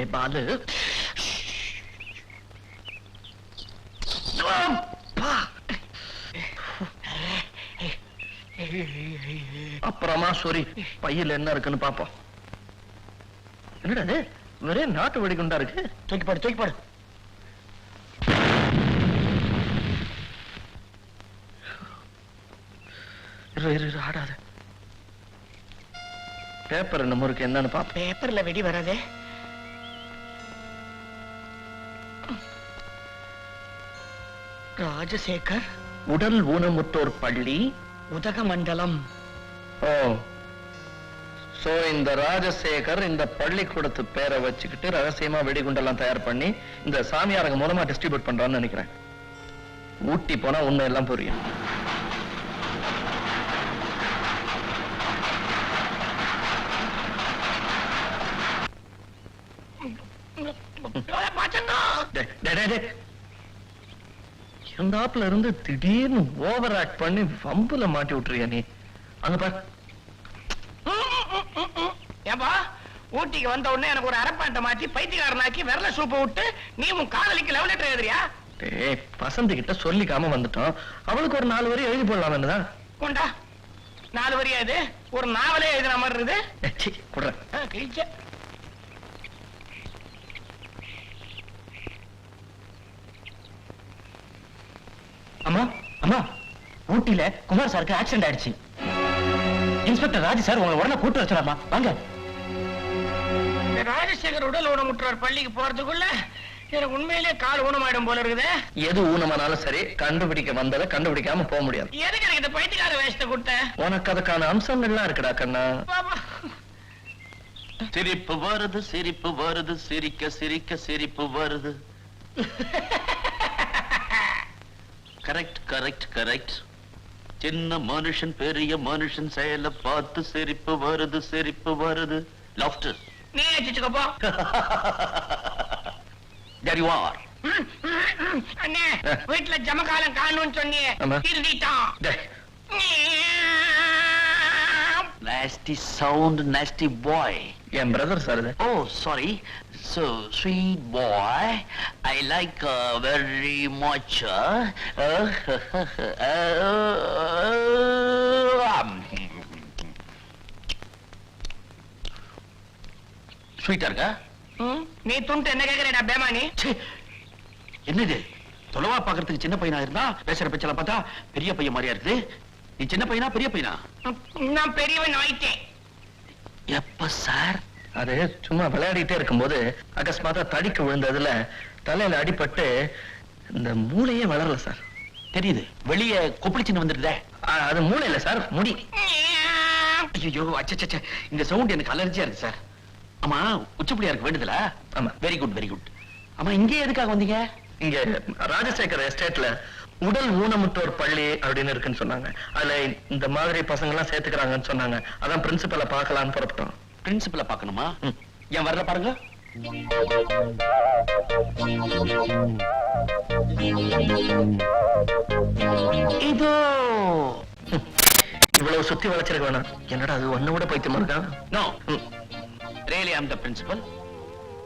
ஏ பாலு. அப்பா. அப்புறமா சொரி பையில என்ன இருக்குன்னு பாப்போம். என்னடா ஒரே நாட்டு வெடிகுண்டா இருக்கு? தூக்கி பாடு தூக்கி ஆடாத. பேப்பர் என்னமோ இருக்கு என்னன்னு பாப்போம். பேப்பர்ல வெடி வராதே. ராஜசேகர். உடல் ஊனமுற்றோர் பள்ளி. உதகமண்டலம். ஓ. சோ இந்த ராஜசேகர் இந்த பள்ளிக்கூடத்து பேரை வச்சுக்கிட்டு ரகசியமா வெடிகுண்டெல்லாம் தயார் பண்ணி இந்த சாமியாரங்க மூலமா டிஸ்ட்ரிபியூட் பண்றான்னு நினைக்கிறேன். ஊட்டி போனா உண்மை எல்லாம் புரியும். டேய், இருந்தாப்புல இருந்து திடீர்னு ஓவர் ஆக்ட் பண்ணி வம்புல மாட்டி விட்டுறியா நீ? அங்க பார். ஏப்பா ஊட்டிக்கு வந்த உடனே எனக்கு ஒரு அரப்பாண்டை மாத்தி பைத்தியக்காரனாக்கி விரல சூப்பை விட்டு நீ உன் காதலிக்கு லவ் லெட்டர் எழுதுறியா? டேய் வசந்தி கிட்ட சொல்லிக்காம வந்துட்டோம். அவளுக்கு ஒரு நாலு வரி எழுதி போடலாம் என்னதான் கொண்டா. நாலு வரியா இது? ஒரு நாவலே எழுதுன மாதிரி இருக்குது. குடுறேன். அம்மா அம்மா ஊட்டியில குமார் சாருக்கு ஆக்சிடென்ட் ஆயிடுச்சு. இன்ஸ்பெக்டர் ராஜ் சார் உங்களை உடனே கூட்டு வச்சிடாமா வாங்க. இந்த ராஜசேகர் உடல் ஊனமுற்றோர் பள்ளிக்கு போறதுக்குள்ள எனக்கு உண்மையிலேயே கால் ஊனமாயிடும் போல இருக்குது. எது ஊனமானாலும் சரி கண்டுபிடிக்க வந்ததை கண்டுபிடிக்காம போக முடியாது. எதுக்கு எனக்கு இந்த பைத்தியக்கார வேஷத்தை கொடுத்த? உனக்கு அதுக்கான அம்சங்கள்லாம் இருக்குடா கண்ணா. சிரிப்பு வருது சிரிப்பு வருது சிரிக்க சிரிக்க சிரிப்பு வருது. கரெக்ட் கரெக்ட் கரெக்ட் சின்ன மனுஷன் பெரிய மனுஷன் செயலை பார்த்து சிரிப்பு வருது சிரிப்பு வருது. லாஃப்டர் நீ வச்சுக்கப்போ there you are. அண்ணே வீட்டுல ஜமகாலம் காணும்னு சொன்னியே. திருடிட்டான். Nasty sound nasty boy. என் பிரதர் சார் இது oh sorry. So sweet boy i like uh, very much uh, uh, um, ஸ்வீட்டா இருக்கா நீ துண்டு என்ன கேக்குறடா பேமானி? என்னது? தொலைவா பாக்குறதுக்கு சின்ன பையனா இருந்தா பேசுற பேச்செல்லாம் பார்த்தா பெரிய பையன் மாதிரியா இருக்குது? நீ சின்ன பையனா பெரிய பையனா? நான் பெரியவன் ஆயிட்டேன். எப்ப சார்? அது சும்மா விளையாடிட்டே இருக்கும்போது அகஸ்மாத்தா தடிக்கு விழுந்ததுல தலையில அடிபட்டு இந்த மூளையே வளரல சார். தெரியுது. வெளியே கொப்பளிச்சுன்னு வந்துருதே ஆ, அது மூளை இல்ல சார் முடி. ஐயோ அச்சச்சே இந்த சவுண்ட் எனக்கு அலர்ஜியா இருக்கு சார். ஆமா உச்சப்படியா இருக்கு வேண்டுதல? ஆமா. வெரி குட் வெரி குட் ஆமா இங்கே எதுக்காக வந்தீங்க? இங்க ராஜசேகர் எஸ்டேட்ல உடல் ஊனமுற்றோர் பள்ளி அப்படின்னு இருக்குன்னு சொன்னாங்க அதுல இந்த மாதிரி பசங்க எல்லாம் சேர்த்துக்கிறாங்கன்னு சொன்னாங்க அதான் பிரின்சிபலை பார்க்கலாம்னு புறப்பட்டோம் பிரின்சிபல பார்க்கணுமா ஏன் வர்ற பாருங்க இதோ இவ்வளவு சுத்தி வளைச்சிருக்க வேணாம் என்னடா அது ஒண்ணு கூட பைத்தியமா இருக்கா no. Really I'm the principal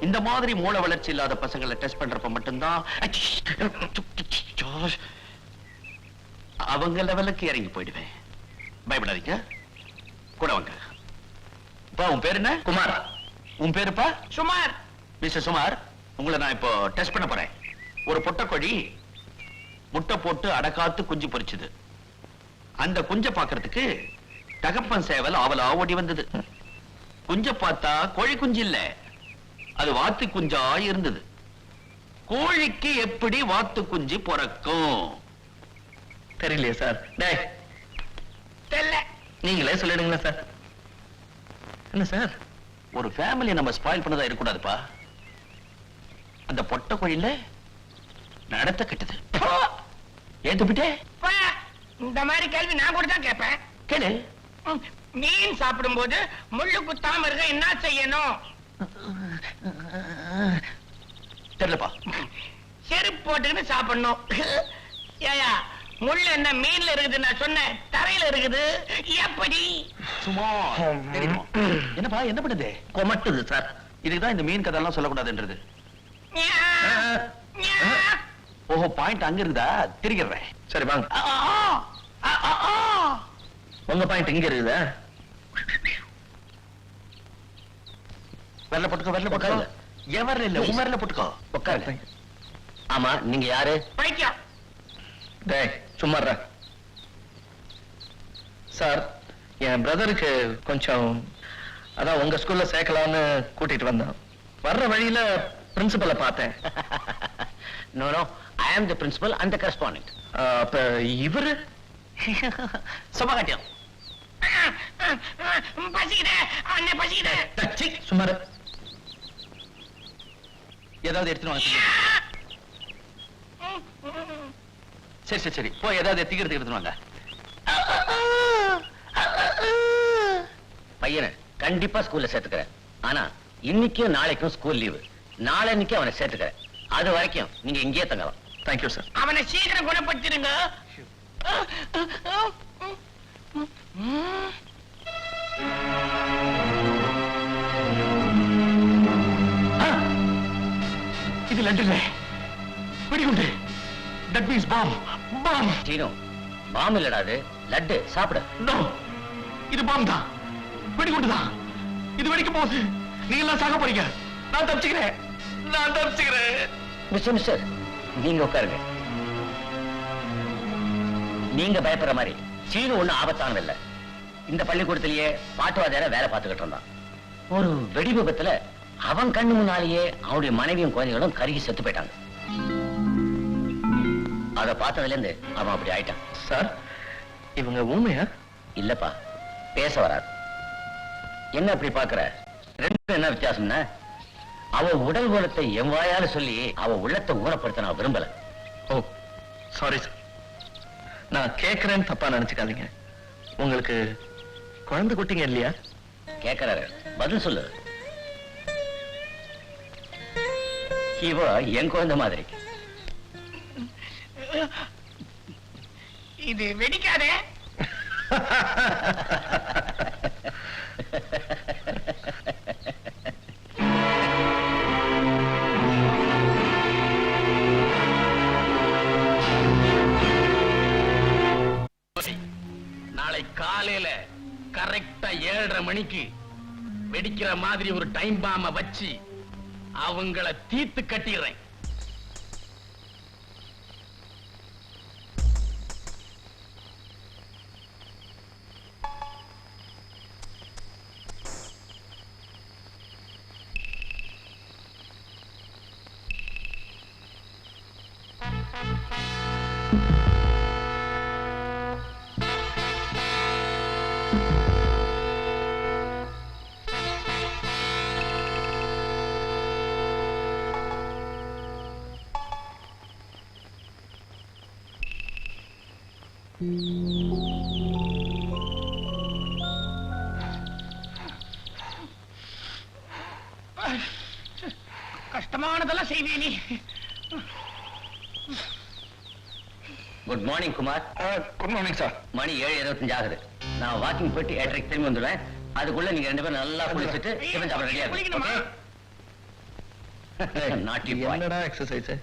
இந்த மாதிரி மூளை வளர்ச்சி இல்லாத பசங்களை டெஸ்ட் பண்றப்ப மட்டும்தான் அவங்க லெவலுக்கு இறங்கி போயிடுவேன். பயப்படாதீங்க. கூட வாங்க. உன் பேர் என்ன? குமார். உன் பேருப்பா சுமார். மிஸ்டர் சுமார் உங்களை நான் இப்போ டெஸ்ட் பண்ண போறேன். ஒரு பொட்டக்கோழி முட்டை போட்டு அடக்காத்து குஞ்சு பொரிச்சுது. அந்த குஞ்ச பாக்குறதுக்கு தகப்பன் சேவல் ஆவலா ஓடி வந்தது. குஞ்ச பார்த்தா கோழி குஞ்சு இல்ல. அது வாத்து குஞ்சா இருந்தது. கோழிக்கு எப்படி வாத்து குஞ்சு பிறக்கும்? தெரியலையே சார். டேய். தெரியல. நீங்களே சொல்லிடுங்களேன் சார். என்ன சார்? ஒரு ஃபேமிலி நம்ம ஸ்பாயில் பண்ணதா இருக்கக்கூடாதுப்பா. அந்த பொட்டை கோழியில நடத்த கெட்டது. ஏத்துப்பிட்டே இந்த மாதிரி கேள்வி நான் கூட தான் கேட்பேன். கேளு. மீன் சாப்பிடும்போது முள்ளு குத்தாம இருக்க என்ன செய்யணும்? தெரியலப்பா. செருப்பு போட்டுக்கிட்டு சாப்பிடணும். ஏயா முள்ளு என்ன மீன்ல இருக்குது நான் சொன்னேன். தரையில இருக்குது. எப்படி? சும்மா. தெரியுமா? என்னப்பா என்ன பண்ணுது? கொமட்டுது சார். இதுக்கு தான் இந்த மீன் கதையெல்லாம் சொல்லக்கூடாதுன்றது. ஞா, ஆ, ஞா. ஓஹோ பாயிண்ட் அங்க இருக்குதா? திருக்கிறேன் சரி வாங்க. உங்க பாயிண்ட் இங்க இருக்குதா? வெள்ள போட்டுக்கோ வெள்ள போட்டுக்கோ. உட்காருங்க. எவர் இல்ல உமர்ல போட்டுக்கோ. உட்காருங்க. ஆமா நீங்க யாரு? பைத்தியம். டேய் சும்மா இருடா. சார் என் பிரதருக்கு கொஞ்சம் அதான் உங்க ஸ்கூல்ல சேர்க்கலாம்னு கூட்டிட்டு வந்தேன் வர்ற வழியில பிரின்சிபலை பார்த்தேன். No no I am the principal and the correspondent அப்ப இவரு? சுபகாட்டியம் பசிக்குதே அண்ணே பசிக்குதே. சீ, சும்மா இரு. ஏதாவது எடுத்துட்டு வாங்க சொல்லு. சரி சரி சரி. போய் ஏதாவது எத்திக்கிறது எடுத்துட்டு வாங்க. பையனை கண்டிப்பா ஸ்கூல்ல சேர்த்துக்கிறேன். ஆனா இன்னைக்கும் நாளைக்கும் ஸ்கூல் லீவு நாளைக்கு அவனை சேர்த்துக்கிறேன். அது வரைக்கும் நீங்க இங்கேயே தங்கலாம். தேங்க்யூ சார் அவனை சீக்கிரம் குணப்படுத்திடுங்க. இது லண்டன்ல. வெடிகுண்டு. That means bomb bomb. Seenu bomb இல்லடா அது. லட்டு சாப்பிடு. நோ இது பாம் தான். வெடிகுண்டு தான். இது வெடிக்க போகுது நீங்க எல்லாம் சாக போறீங்க. நான் தப்பிச்சுக்கிறேன். நான் தப்பிச்சுக்கிறேன். மிஸ்டர் மிஸ்டர் நீங்க உட்காருங்க. நீங்க பயப்படுற மாதிரி சீனு ஒண்ணும் ஆபத்தானது இல்ல. இந்த பள்ளிக்கூடத்திலேயே பாட்டுவாதியார வேலை பார்த்துக்கிட்டு இருந்தான். ஒரு வெடி விபத்துல அவன் கண்ணு முன்னாலேயே அவனுடைய மனைவியும் குழந்தைகளும் கருகி செத்து போயிட்டாங்க. அத பார்த்ததுல இருந்து அவன் அப்படி ஆயிட்டான். சார் இவங்க ஊமையா? இல்லப்பா பேச வராது. என்ன அப்படி பாக்குற ரெண்டும் என்ன வித்தியாசம்னா அவ உடல் குணத்தை என் வாயால சொல்லி அவ உள்ளத்தை ஊனப்படுத்த நான் விரும்பல. ஓ சாரி சார் நான் கேட்கறேன்னு தப்பா நினைச்சுக்காதீங்க. உங்களுக்கு குழந்தை குட்டிங்க இல்லையா? கேக்குறாரு. பதில் சொல்லு. இவ என் குழந்தை மாதிரி. இது வெடிக்காதே. நாளை காலையில கரெக்டா ஏழரை மணிக்கு வெடிக்கிற மாதிரி ஒரு டைம் பாம வச்சு அவங்கள தீத்து கட்டிடுறேன். கஷ்டமானதெல்லாம் செய்வே நீ good morning Kumar good morning sir மணி ஏழு இருபத்தஞ்சு ஆகுது நான் வாக்கிங் போயிட்டு ஏழரைக்கு திரும்பி வந்துடுவேன். அதுக்குள்ள நீங்க ரெண்டு பேரும் நல்லா குளிச்சுட்டு டிஃபன் சாப்பிட ரெடியா பாய் என்னடா எக்ஸசைஸ்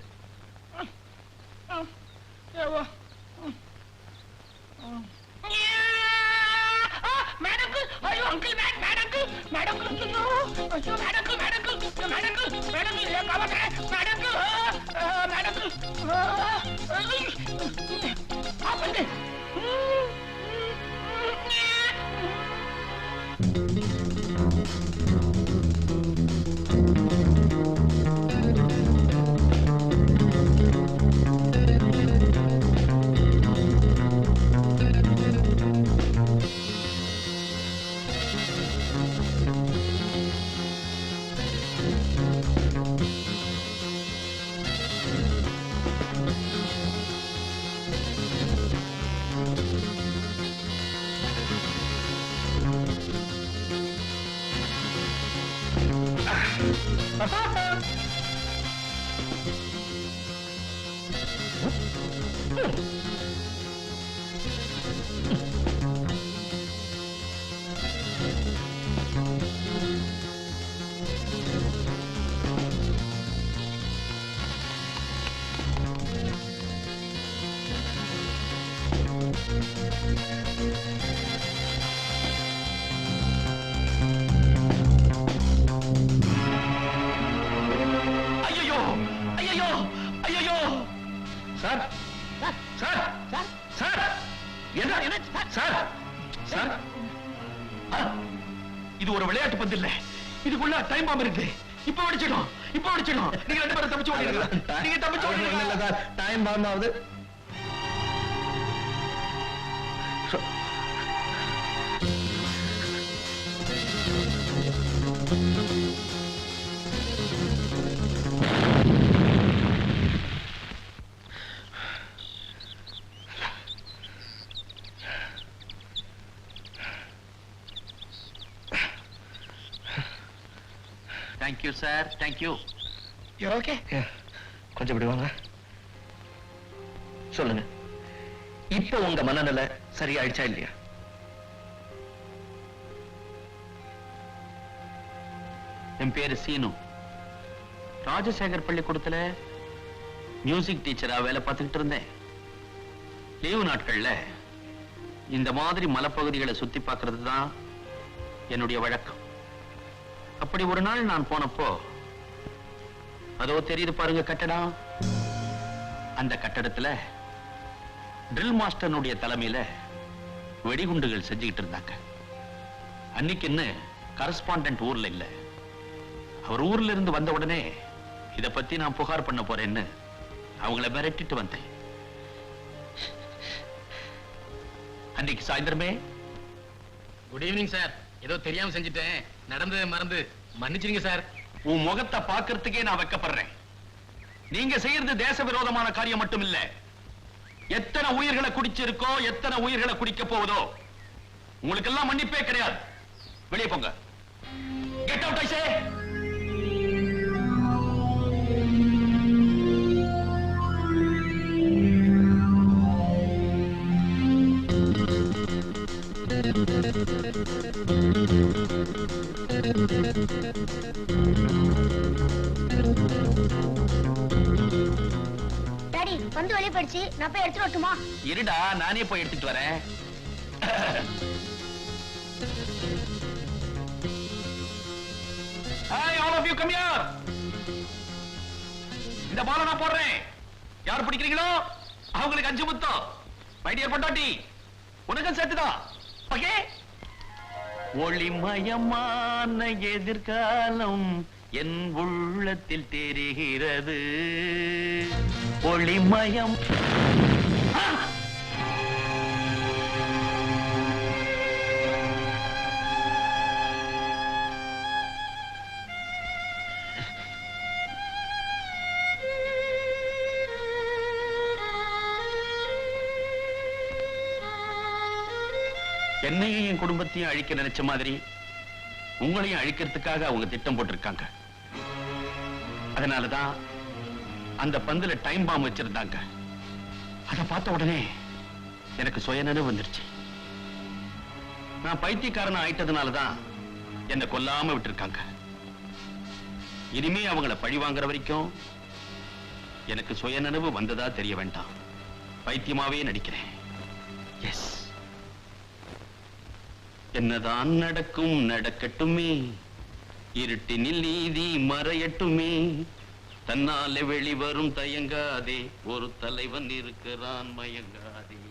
Hmm. பாம்பு இருக்கு. இப்ப வெடிச்சிடும் இப்ப வெடிச்சிடும் நீங்க ரெண்டு பேரும் தப்பிச்சு ஓடிடுங்க. நீங்க தப்பிச்சு ஓடிடுங்க. Time bomb thank you sir thank you okay கொஞ்சம் இப்படி வாங்க. சொல்லுங்க. இப்போ உங்க மனநிலை சரியாயிடுச்சா இல்லையா? என் பேரு சீனு. ராஜசேகர் பள்ளிக்கூடத்துல மியூசிக் டீச்சரா வேலை பார்த்துக்கிட்டு இருந்தேன். லீவு நாட்கள்ல இந்த மாதிரி மலைப்பகுதிகளை சுத்தி பார்க்கிறது தான் என்னுடைய வழக்கம். அப்படி ஒரு நாள் நான் போனப்போ அதோ தெரியுது பாருங்க கட்டடம். அந்த கட்டடத்துல ட்ரில் மாஸ்டர்னுடைய தலைமையில வெடிகுண்டுகள் செஞ்சுக்கிட்டு இருந்தாங்க. அன்னைக்குன்னு கரஸ்பாண்டன்ட் ஊர்ல இல்ல. அவர் ஊர்ல இருந்து வந்த உடனே இத பத்தி நான் புகார் பண்ண போறேன்னு அவங்கள மிரட்டிட்டு வந்தேன். அன்னைக்கு சாயந்தரமே? குட் ஈவினிங் சார் ஏதோ தெரியாம செஞ்சுட்டேன். நடந்தது மறந்து மன்னிச்சிருங்க சார். உன் முகத்தை பார்க்கறதுக்கே நான் வெக்கப்படுறேன். நீங்க செய்யறது தேச விரோதமான காரியம் மட்டும் இல்ல எத்தனை உயிர்களை குடிச்சிருக்கோ எத்தனை உயிர்களை குடிக்க போகுதோ உங்களுக்கு எல்லாம் மன்னிப்பே கிடையாது. வெளியே போங்க. கெட் அவுட் ஐ சே நான் போய் எடுத்துட்டு வரட்டுமா? இருடா நானே போய் எடுத்துட்டு வரேன். Hi all of you come here இந்த பால நான் போடுறேன். யார் பிடிக்கிறீங்களோ? அவங்களுக்கு அஞ்சு முத்தம். மை டியர் பொண்டாட்டி உனக்கும் சேர்த்துதான். ஓகே ஒளிமயமான எதிர்காலம் என் உள்ளத்தில் தெரிகிறது. ஒளிமயம். என்னையும் என் குடும்பத்தையும் அழிக்க நினைச்ச மாதிரி உங்களையும் அழிக்கிறதுக்காக அவங்க திட்டம் போட்டிருக்காங்க. அதனாலதான் அந்த பந்துல டைம் பாம் வச்சிருந்தாங்க. அதை பார்த்த உடனே எனக்கு சுயநினைவு வந்துருச்சு. நான் பைத்தியக்காரன் ஆயிட்டதுனாலதான் என்னை கொல்லாம விட்டுருக்காங்க. இனிமே அவங்கள பழி வாங்குற வரைக்கும் எனக்கு சுயநினைவு வந்ததா தெரிய வேண்டாம். பைத்தியமாவே நடிக்கிறேன். எஸ் என்னதான் நடக்கும் நடக்கட்டுமே. இருட்டினில் நீதி மறையட்டுமே. தன்னாலே வெளிவரும் தயங்காதே. ஒரு தலைவன் இருக்கிறான் மயங்காதே.